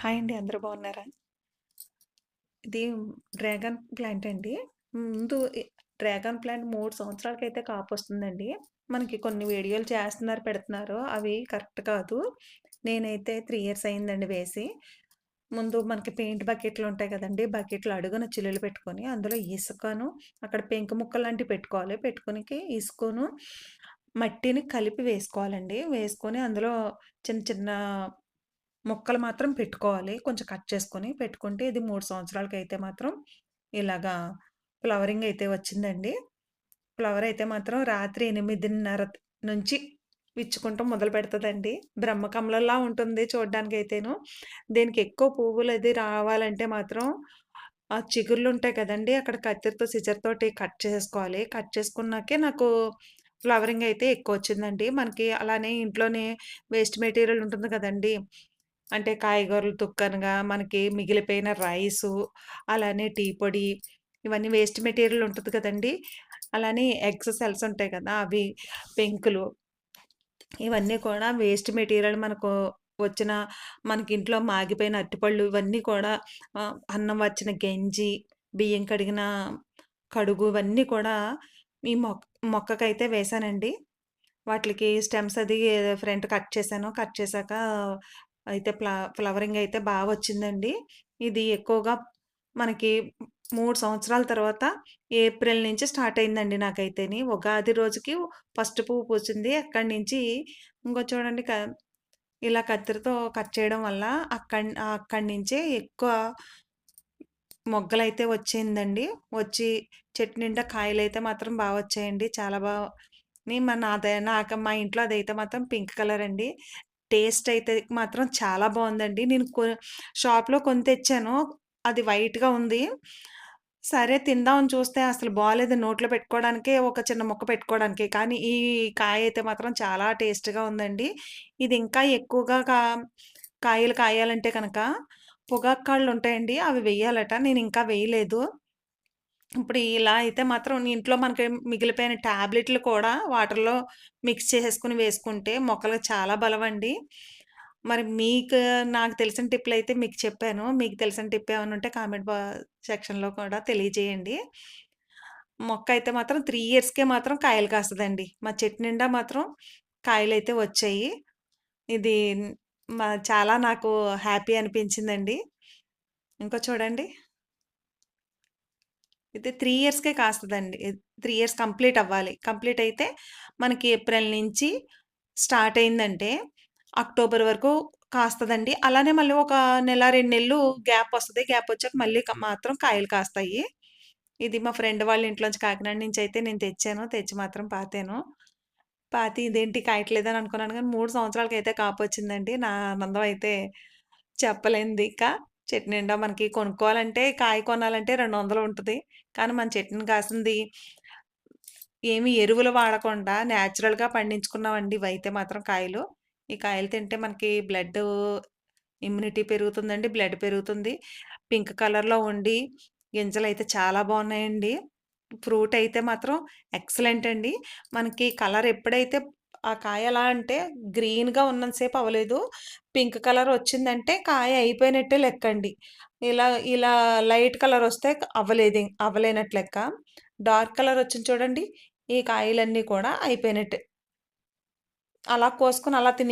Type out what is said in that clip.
Hi అండి. అందరూ బాగున్నారా? ఇది డ్రాగన్ ప్లాంట్ అండి. ముందు డ్రాగన్ ప్లాంట్ 3 సంవత్సరాలకైతే కాపొస్తుందండి. మనకి కొన్ని వీడియోలు చేస్తున్నారు, పెడుతున్నారు. అవి కరెక్ట్ కాదు. నేనైతే త్రీ ఇయర్స్ అయిందండి వేసి. ముందు మనకి పెయింట్ బకెట్లు ఉంటాయి కదండి బకెట్లు అడుగున చిల్లులు పెట్టుకొని, అందులో ఇసుకను, అక్కడ పెంకు ముక్కలాంటివి పెట్టుకోవాలి. పెట్టుకొనికి ఇసుకను, మట్టిని కలిపి వేసుకోవాలండి. వేసుకొని అందులో చిన్న చిన్న మొక్కలు మాత్రం పెట్టుకోవాలి. కొంచెం కట్ చేసుకొని పెట్టుకుంటే ఇది మూడు సంవత్సరాలకి అయితే మాత్రం ఇలాగా ఫ్లవరింగ్ అయితే వచ్చిందండి. ఫ్లవర్ అయితే మాత్రం రాత్రి 8:30 నుంచి విచ్చుకుంటాం మొదలు పెడుతుందండి బ్రహ్మకమలంలా ఉంటుంది చూడ్డానికైతేను. దీనికి ఎక్కువ పువ్వులు అది రావాలంటే మాత్రం ఆ చిగుర్లుంటాయి కదండి అక్కడ కత్తెరతో, సిజర్ తోటి కట్ చేసుకోవాలి. కట్ చేసుకున్నాకే నాకు ఫ్లవరింగ్ అయితే ఎక్కువ వచ్చిందండి మనకి అలానే ఇంట్లోనే వేస్ట్ మెటీరియల్ ఉంటుంది కదండీ! అంటే కాయగూరలు తుక్కనుగా మనకి మిగిలిపోయిన రైసు, అలానే టీ పొడి, ఇవన్నీ వేస్ట్ మెటీరియల్ ఉంటుంది కదండీ! అలానే ఎక్ససెల్స్ ఉంటాయి కదా! అవి, పెంకులు ఇవన్నీ కూడా వేస్ట్ మెటీరియల్ మనకు వచ్చిన మనకి ఇంట్లో మాగిపోయిన అరటిపళ్ళు ఇవన్నీ కూడా అన్నం వచ్చిన గెంజి, బియ్యం కడిగిన కడుగు ఇవన్నీ కూడా ఈ మొక్క మొక్కకైతే వేశానండి. వాటికి స్టెమ్స్ అది ఫ్రంట్ కట్ చేశాను. కట్ చేశాక అయితే ఫ్లా ఫ్లవరింగ్ అయితే బాగా వచ్చిందండి. ఇది ఎక్కువగా మనకి మూడు సంవత్సరాల తర్వాత ఏప్రిల్ నుంచి స్టార్ట్ అయిందండి నాకైతేని. ఉగాది రోజుకి ఫస్ట్ పువ్వు పూసింది. అక్కడి నుంచి ఇంకో చూడండి క ఇలా కత్తెరతో కట్ చేయడం వల్ల అక్కడ్ అక్కడి నుంచే ఎక్కువ మొగ్గలైతే వచ్చిందండి. వచ్చి చెట్టు నిండా కాయలు అయితే మాత్రం బాగా వచ్చాయండి. చాలా బాగా మా నాదే నాకు మా ఇంట్లో అదైతే మాత్రం పింక్ కలర్ అండి. టేస్ట్ అయితే మాత్రం చాలా బాగుందండి నేను కొ షాప్‌లో కొని తెచ్చాను. అది వైట్‌గా ఉంది. సరే తిందామని చూస్తే అసలు బాగాలేదు నోట్లో పెట్టుకోవడానికే ఒక చిన్న ముక్క పెట్టుకోవడానికే. కానీ ఈ కాయ అయితే మాత్రం చాలా టేస్ట్‌గా ఉందండి. ఇది ఇంకా ఎక్కువగా కా కాయలు కాయాలంటే కనుక పొగాకు ఉంటాయండి అవి వేయాలట నేను ఇంకా వేయలేదు. ఇప్పుడు ఇలా అయితే మాత్రం ఇంట్లో మనకి మిగిలిపోయిన టాబ్లెట్లు కూడా వాటర్‌లో మిక్స్ చేసుకుని వేసుకుంటే మొక్కలకు చాలా బలం అండి మరి మీకు నాకు తెలిసిన టిప్పులైతే మీకు చెప్పాను. మీకు తెలిసిన టిప్ ఏమైనా ఉంటే కామెంట్ బా సెక్షన్‌లో కూడా తెలియజేయండి. మొక్క అయితే మాత్రం త్రీ ఇయర్స్‌కే మాత్రం కాయలు కాస్తదండి. మా చెట్టు నిండా మాత్రం కాయలు అయితే వచ్చాయి. ఇది మా చాలా నాకు హ్యాపీ అనిపించిందండి. ఇంకో చూడండి. అయితే త్రీ ఇయర్స్‌కే కాస్తదండి. త్రీ ఇయర్స్ కంప్లీట్ అవ్వాలి. కంప్లీట్ అయితే మనకి ఏప్రిల్ నుంచి స్టార్ట్ అయిందంటే అక్టోబర్ వరకు కాస్తదండి. అలానే మళ్ళీ ఒక నెల, రెండు నెలలు గ్యాప్ వస్తుంది గ్యాప్ వచ్చాక మళ్ళీ మాత్రం కాయలు కాస్తాయి. ఇది మా ఫ్రెండ్ వాళ్ళ ఇంట్లోంచి కాకినాడ నుంచి అయితే నేను తెచ్చాను. తెచ్చి మాత్రం పాతాను. పాతి ఇదేంటి కాయట్లేదని అనుకున్నాను గానీ 3 సంవత్సరాలకైతే కాపొచ్చిందండి. నా ఆనందం అయితే ఇంకా చెట్టు నిండా మనకి కొనుక్కోవాలంటే కాయ కొనాలంటే రెండు వందలు ఉంటుంది కానీ మన చెట్టున కాసింది ఏమి ఎరువులు వాడకుండా నేచురల్‌గా పండించుకున్నామండి ఇవైతే మాత్రం కాయలు. ఈ కాయలు తింటే మనకి బ్లడ్ ఇమ్యూనిటీ పెరుగుతుందండి. బ్లడ్ పెరుగుతుంది. పింక్ కలర్‌లో ఉండి అయితే చాలా బాగున్నాయండి ఫ్రూట్ అయితే మాత్రం ఎక్సలెంట్ అండి. మనకి కలర్ ఎప్పుడైతే ఆ కాయ ఎలా అంటే గ్రీన్‌గా ఉన్నంత సేపు అవ్వలేదు. పింక్ కలర్ వచ్చిందంటే కాయ అయిపోయినట్టే లెక్కండి. ఇలా ఇలా లైట్ కలర్ వస్తే అవ్వలేదు అవ్వలేనట్టు లెక్క. డార్క్ కలర్ వచ్చింది చూడండి. ఈ కాయలన్నీ కూడా అయిపోయినట్టే. అలా కోసుకొని అలా తిని